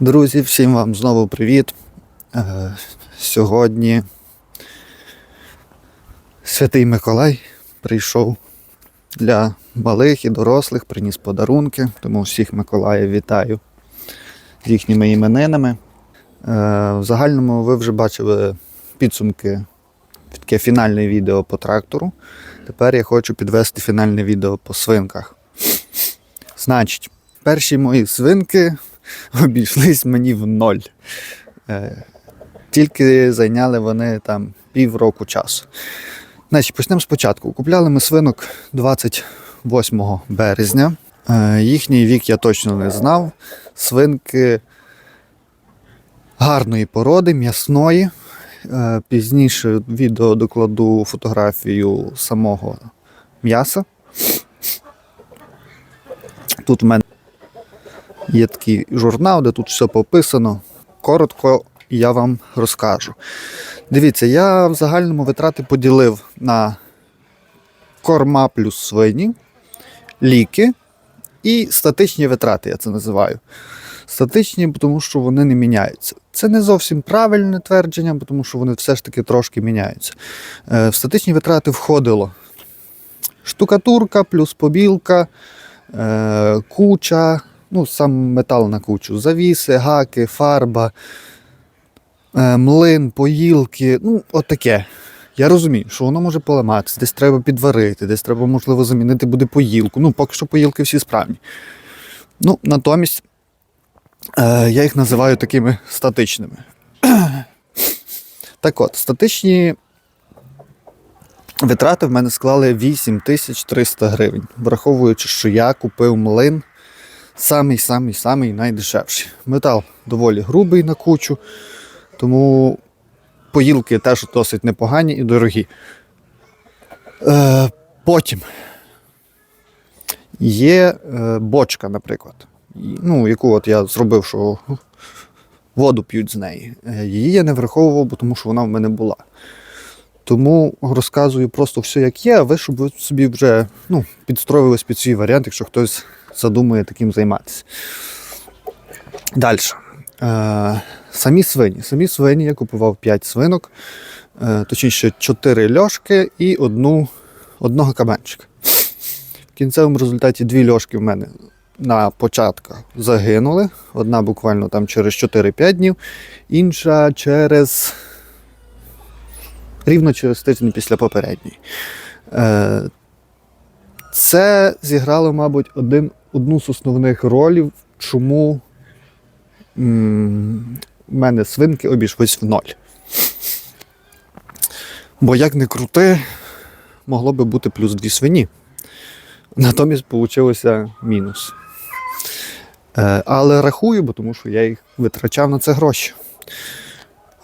Друзі, всім вам знову привіт. Е, Сьогодні Святий Миколай прийшов для малих і дорослих, приніс подарунки, тому всіх Миколаїв вітаю з їхніми іменинами. Е, В загальному ви вже бачили підсумки, таке фінальне відео по трактору. Тепер я хочу підвести фінальне відео по свинках. Значить, перші мої свинки обійшлись мені в ноль. Е, Тільки зайняли вони там півроку часу. Значить, почнемо спочатку. Купляли ми свинок 28 березня. Е, Їхній вік я точно не знав. Свинки гарної породи, м'ясної. Е, Пізніше відео докладу фотографію самого м'яса. Тут в мене Є такий журнал, де тут все пописано. Коротко я вам розкажу. Дивіться, я в загальному витрати поділив на корма плюс свині, ліки і статичні витрати, я це називаю. Статичні, тому що вони не міняються. Це не зовсім правильне твердження, тому що вони все ж таки трошки міняються. Е, В статичні витрати входило штукатурка плюс побілка, е, куча, ну, сам метал на кучу, завіси, гаки, фарба, е, млин, поїлки, ну, отаке. Я розумію, що воно може поламатися, десь треба підварити, десь треба, можливо, замінити буде поїлку. Ну, поки що поїлки всі справні. Ну, натомість е, я їх називаю такими статичними. так от, статичні витрати в мене склали 8300 гривень, враховуючи, що я купив млин самий самий самий найдешевший. Метал доволі грубий на кучу, тому поїлки теж досить непогані і дорогі. Е, потім є е, бочка, наприклад, ну, яку от я зробив, що воду п'ють з неї. Е, Її я не враховував, тому що вона в мене була. Тому розказую просто все, як є, а ви, щоб ви собі вже ну, підстроїлись під свій варіант, якщо хтось задумує таким займатися. Далі. Е, самі свині. Самі свині я купував 5 свинок, е, точніше 4 льошки і одну, одного кабанчика. В кінцевому результаті дві льошки в мене на початках загинули. Одна буквально там через 4-5 днів, інша через рівно через тиждень після попередньої. Е, це зіграло, мабуть, один, одну з основних ролів, чому в мене свинки обійшлись в ноль. Бо як не крути, могло би бути плюс дві свині. Натомість вийшло мінус. Е, але рахую, бо тому що я їх витрачав на це гроші.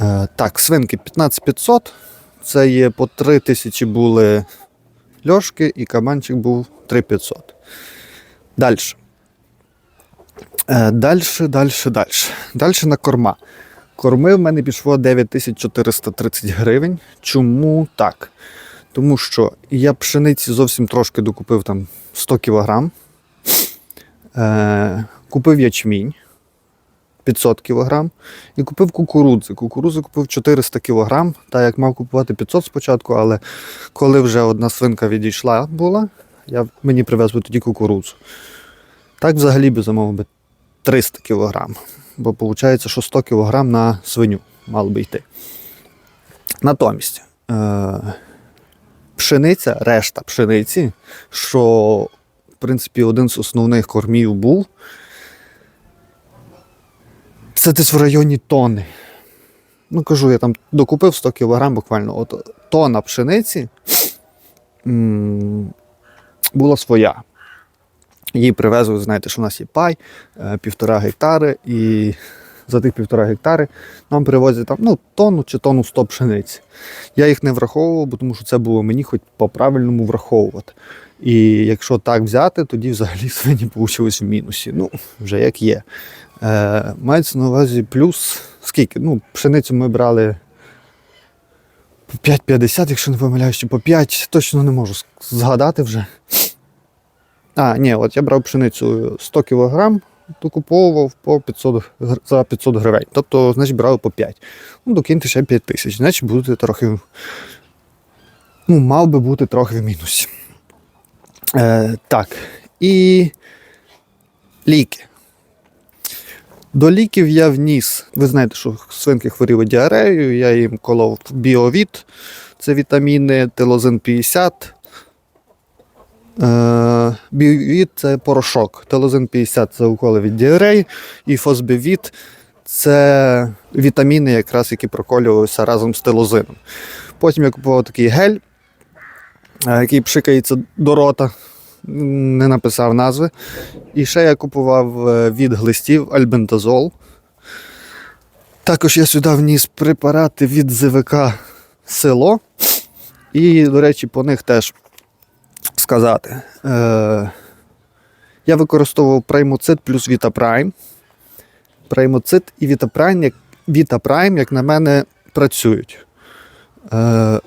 Е, так, свинки 15500. Це є по 3 тисячі були льошки і кабанчик був 3500. Далі. Далі, далі, далі. Далі на корма. Корми в мене пішло 9430 гривень. Чому так? Тому що я пшениці зовсім трошки докупив там 100 кг. Е, купив ячмінь 500 кг і купив кукурудзи. Кукурудзи купив 400 кг, так як мав купувати 500 спочатку, але коли вже одна свинка відійшла була, я, мені привезли тоді кукурудзу. Так взагалі би замовив би 300 кг. Бо виходить, що 100 кг на свиню мало би йти. Натомість е- пшениця, решта пшениці, що, в принципі, один з основних кормів був, це десь в районі тони. Ну, кажу, я там докупив 100 кг буквально. От тонна пшениці м, була своя. Її привезли, знаєте, що в нас є пай, е, півтора гектари, і за тих півтора гектари нам привозять там, ну, тонну чи тонну 100 пшениці. Я їх не враховував, бо тому що це було мені хоч по-правильному враховувати. І якщо так взяти, тоді взагалі свині вийшли в мінусі. Ну, вже як є. Е, мається на увазі плюс скільки? Ну, пшеницю ми брали по 5,50, якщо не помиляюсь, чи по 5, точно не можу згадати вже. А, ні, от я брав пшеницю 100 кг докуповував по 500, за 500 гривень. Тобто, значить, брали по 5. Ну, докиньте ще 5 тисяч. Значить, будете трохи. Ну, мав би бути трохи в мінусі. Е, так. І ліки. До ліків я вніс. Ви знаєте, що свинки хворіли діареєю, я їм колов біовіт, це вітаміни, телозин 50. Е, біовіт це порошок. Телозин 50 це уколи від діареї, і фосбівіт це вітаміни, якраз які проколювалися разом з телозином. Потім я купував такий гель, е, який пшикається до рота. Не написав назви. І ще я купував е, від глистів альбендазол. Також я сюди вніс препарати від ЗВК село. І, до речі, по них теж сказати. Е, я використовував преймоцит плюс Вітапрайм. Преймоцит і Вітапрайм, як, Вітапрайм, як на мене, працюють. Е,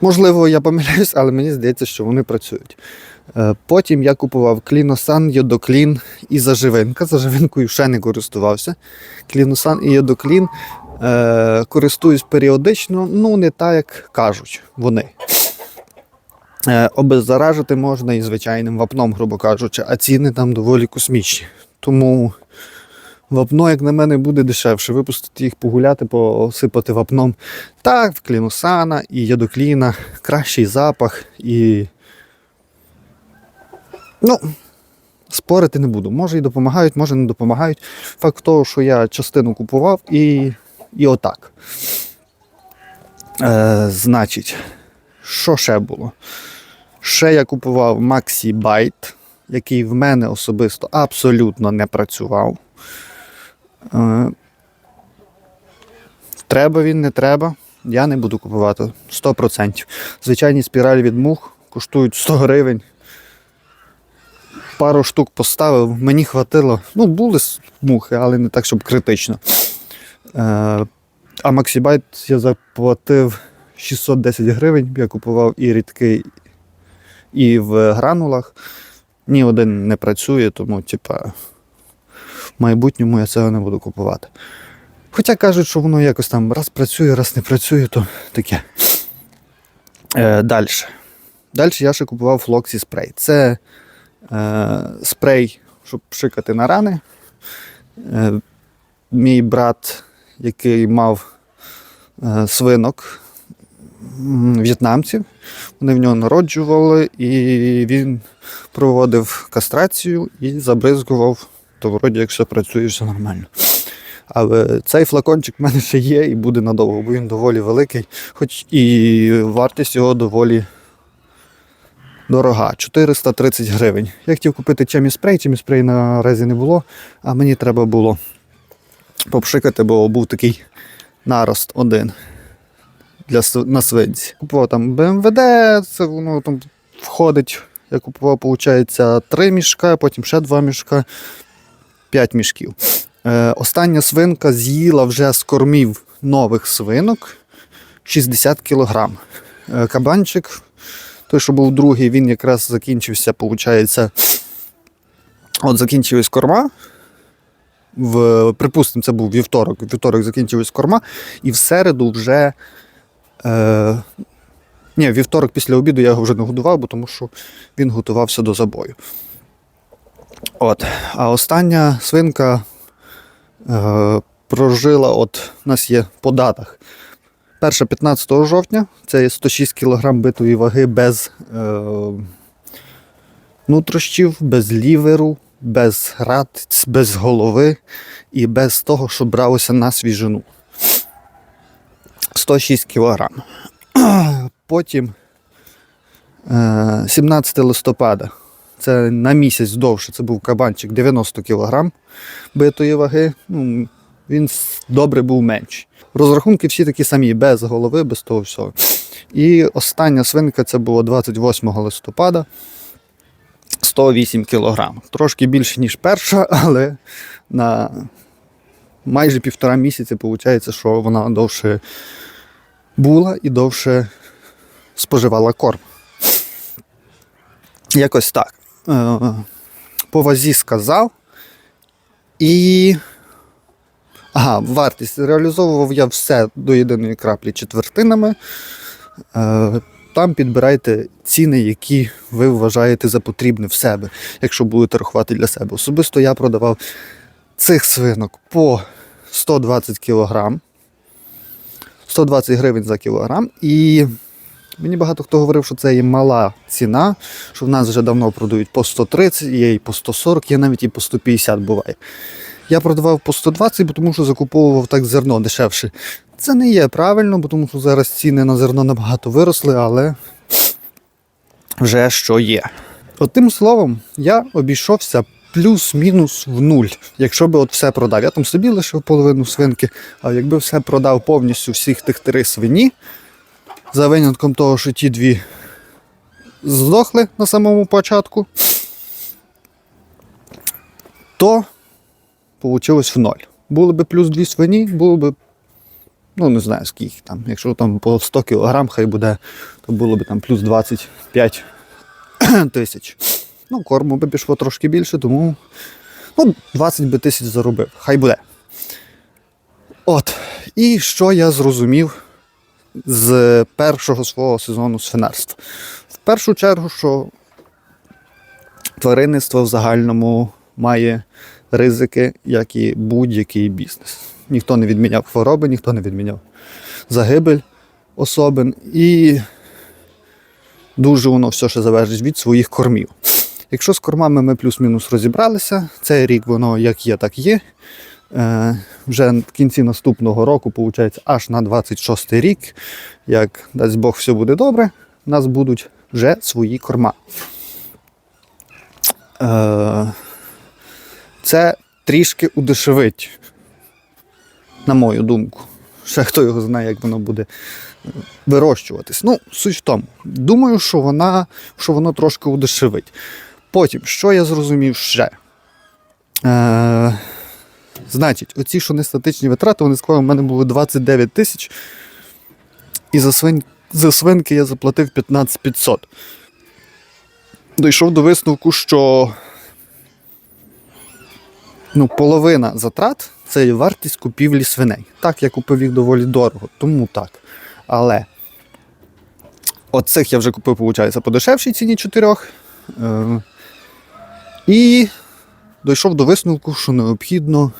можливо, я помиляюсь, але мені здається, що вони працюють. Е, Потім я купував кліносан, йодоклін і заживинка. Заживинкою ще не користувався. Кліносан і йодоклін е, користуюсь періодично, ну не так, як кажуть вони. Е, обеззаражити можна і звичайним вапном, грубо кажучи, а ціни там доволі космічні. Тому вапно, як на мене, буде дешевше. Випустити їх погуляти, посипати вапном. Так, в кліносана і йодокліна, кращий запах і. Ну, спорити не буду. Може і допомагають, може не допомагають. Факт того, що я частину купував і, і отак. Е, значить, що ще було? Ще я купував Maxi Byte, який в мене особисто абсолютно не працював. Е, треба він, не треба. Я не буду купувати 100%. Звичайні спіралі від мух коштують 100 гривень. Пару штук поставив, мені хватило. Ну, були мухи, але не так, щоб критично. Е, а Maxibite я заплатив 610 гривень. Я купував і рідкий, і в гранулах. Ні один не працює, тому, типа, в майбутньому я цього не буду купувати. Хоча кажуть, що воно якось там раз працює, раз не працює, то таке. Е, Далі. Далі я ще купував Floxy спрей. Це спрей, щоб пшикати на рани. Е, мій брат, який мав е, свинок в'єтнамців, вони в нього народжували, і він проводив кастрацію і забризгував, то вроді як все працює, все нормально. Але цей флакончик в мене ще є і буде надовго, бо він доволі великий, хоч і вартість його доволі дорога 430 гривень. Я хотів купити чемі спрей, чемі спрей наразі не було, а мені треба було попшикати, бо був такий нарост один для на свинці. Купував там БМВД, це воно там входить. Я купував, виходить, три мішка, потім ще два мішка, п'ять мішків. Е, остання свинка з'їла вже з кормів нових свинок 60 кг. Е, кабанчик, той, що був другий, він якраз закінчився, виходить, от закінчилась корма. В, припустимо, це був вівторок. Вівторок закінчилась корма, і в середу вже. Е, ні, вівторок після обіду я його вже не годував, бо тому що він готувався до забою. От. А остання свинка е, прожила, от у нас є по датах. Перша 15 жовтня, це 106 кг битої ваги без е, нутрощів, без ліверу, без ратиць, без голови і без того, що бралося на свіжину. 106 кг. Потім е, 17 листопада. Це на місяць довше. Це був кабанчик 90 кг битої ваги. Ну, він добре був менший. Розрахунки всі такі самі, без голови, без того всього. І остання свинка це було 28 листопада. 108 кг. Трошки більше, ніж перша, але на майже півтора місяці виходить, що вона довше була і довше споживала корм. Якось так. Е, По вазі сказав. І. Ага, вартість. Реалізовував я все до єдиної краплі четвертинами. Е, Там підбирайте ціни, які ви вважаєте за потрібне в себе, якщо будете рахувати для себе. Особисто я продавав цих свинок по 120 кг. 120 гривень за кілограм. І мені багато хто говорив, що це є мала ціна, що в нас вже давно продають по 130, є і по 140, є навіть і по 150 буває. Я продавав по 120, бо тому що закуповував так зерно дешевше. Це не є правильно, тому що зараз ціни на зерно набагато виросли, але вже що є. Одним словом, я обійшовся плюс-мінус в нуль. Якщо би от все продав. Я там собі лишив половину свинки, а якби все продав повністю всіх тих три свині, за винятком того, що ті дві здохли на самому початку, то вийшло в ноль. Було б плюс дві свині, було б, ну не знаю скільки там. Якщо там по 100 кг хай буде, то було б там плюс 25 тисяч. Ну, корму би пішло трошки більше, тому ну, 20 би тисяч заробив. Хай буде. От. І що я зрозумів з першого свого сезону свинарства? В першу чергу, що тваринництво в загальному має ризики, як і будь-який бізнес. Ніхто не відміняв хвороби, ніхто не відміняв загибель особин. І дуже воно все ще залежить від своїх кормів. Якщо з кормами ми плюс-мінус розібралися, цей рік воно як є, так є. Е, вже в кінці наступного року, виходить, аж на 26 рік, як дасть Бог все буде добре, у нас будуть вже свої корма. Е, це трішки удешевить, на мою думку. Ще хто його знає, як воно буде е, вирощуватись. Ну, суть в тому. Думаю, що, вона, що воно трошки удешевить. Потім, що я зрозумів ще? Е, значить, оці, що не статичні витрати, вони склали, у мене було 29 тисяч. І за, свин, за свинки я заплатив 15 500. Дійшов до висновку, що ну, половина затрат це вартість купівлі свиней. Так, я купив їх доволі дорого, тому так. Але оцих я вже купив, виходить, по дешевшій ціні чотирьох. Е, і дійшов до висновку, що необхідно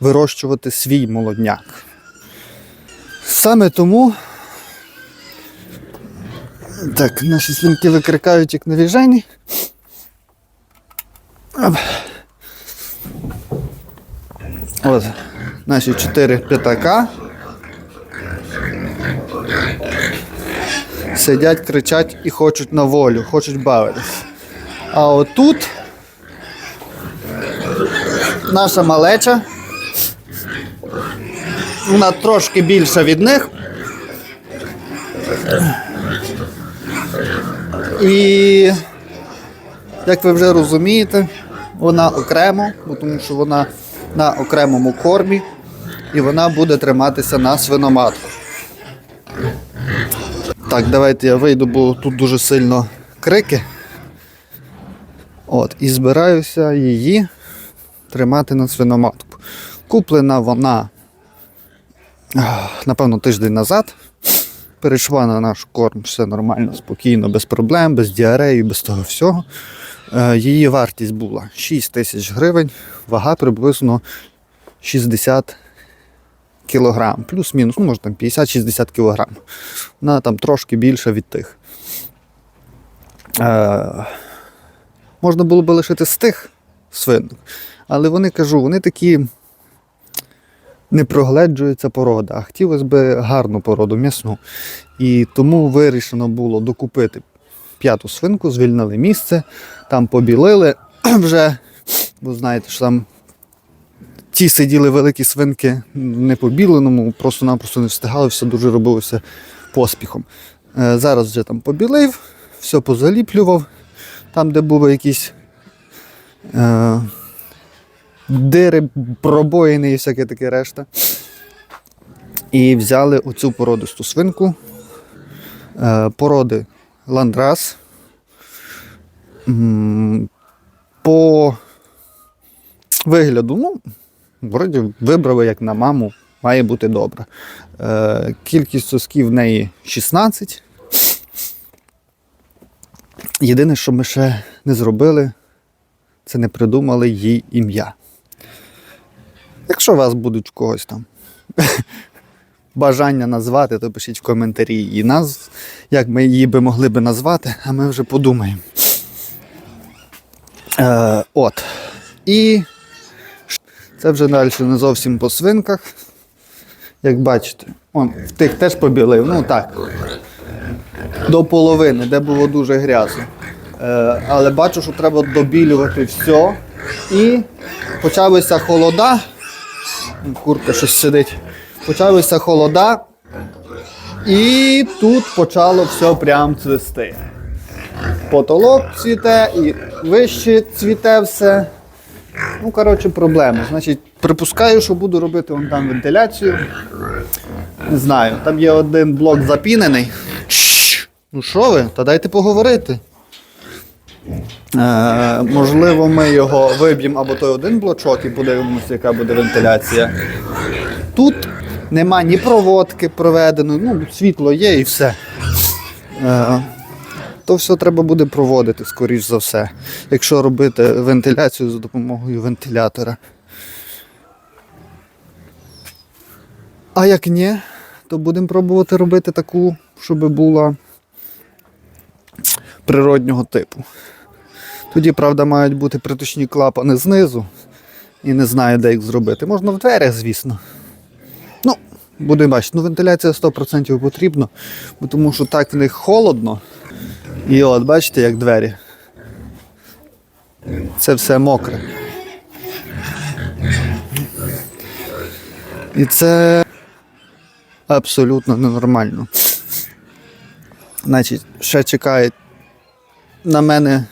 вирощувати свій молодняк. Саме тому. Так, наші свинки викрикають як навіжені. От, наші чотири п'ятака. Сидять, кричать і хочуть на волю, хочуть бавитись. А отут наша малеча. Вона трошки більша від них. І, як ви вже розумієте, вона окремо, тому що вона на окремому кормі і вона буде триматися на свиноматку. Так, давайте я вийду, бо тут дуже сильно крики. От, і збираюся її тримати на свиноматку. Куплена вона, напевно, тиждень назад. Перейшла на наш корм, все нормально, спокійно, без проблем, без діареї, без того всього. Е, Її вартість була 6 тисяч гривень, вага приблизно 60 кілограм, плюс-мінус, ну, може там 50-60 кілограм. Вона там трошки більша від тих. Е, можна було би лишити з тих свинок, але вони кажу, вони такі не прогледжується порода, а хотілося б гарну породу м'ясну. І тому вирішено було докупити п'яту свинку, звільнили місце, там побілили вже, бо знаєте, що там ті сиділи великі свинки не побіленому, просто-напросто не встигали, все дуже робилося поспіхом. Е, Зараз вже там побілив, все позаліплював, там, де були якісь е, дири, пробоїни і всяке таке решта. І взяли оцю породисту свинку. Е, Породи ландрас. По вигляду, ну, вроді вибрали як на маму, має бути добре. Е, кількість сосків в неї 16. Єдине, що ми ще не зробили, це не придумали їй ім'я. Якщо у вас будуть когось там бажання назвати, то пишіть в коментарі її назв, як ми її би могли би назвати, а ми вже подумаємо. Е, от. І це вже далі не зовсім по свинках. Як бачите, он, в тих теж побілив, ну так. До половини, де було дуже грязно. Е, але бачу, що треба добілювати все. І почалися холода. Курка щось сидить. Почалися холода. І тут почало все прям цвісти. Потолок цвіте і вище цвіте все. Ну, коротше, проблеми. Значить, припускаю, що буду робити вон там вентиляцію. Не знаю, там є один блок запінений. Ну що ви? Та дайте поговорити. Е, можливо, ми його виб'ємо або той один блочок і подивимося, яка буде вентиляція. Тут нема ні проводки проведеної, ну, світло є і все. Е, то все треба буде проводити, скоріш за все, якщо робити вентиляцію за допомогою вентилятора. А як ні, то будемо пробувати робити таку, щоб була природнього типу. Тоді, правда, мають бути приточні клапани знизу. І не знаю, де їх зробити. Можна в дверях, звісно. Будемо бачити. Ну, вентиляція 100% потрібна, тому що так в них холодно. І от, бачите, як двері. Це все мокре. І це абсолютно ненормально. Значить, ще чекає на мене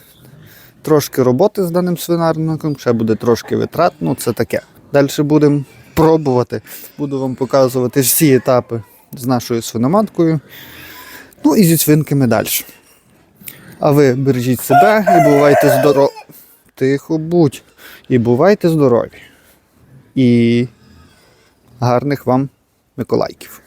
трошки роботи з даним свинарником, ще буде трошки витрат, ну це таке. Далі будемо пробувати. Буду вам показувати всі етапи з нашою свиноматкою. Ну і зі свинками далі. А ви бережіть себе і бувайте здорові. Тихо будь. І бувайте здорові. І гарних вам Миколайків.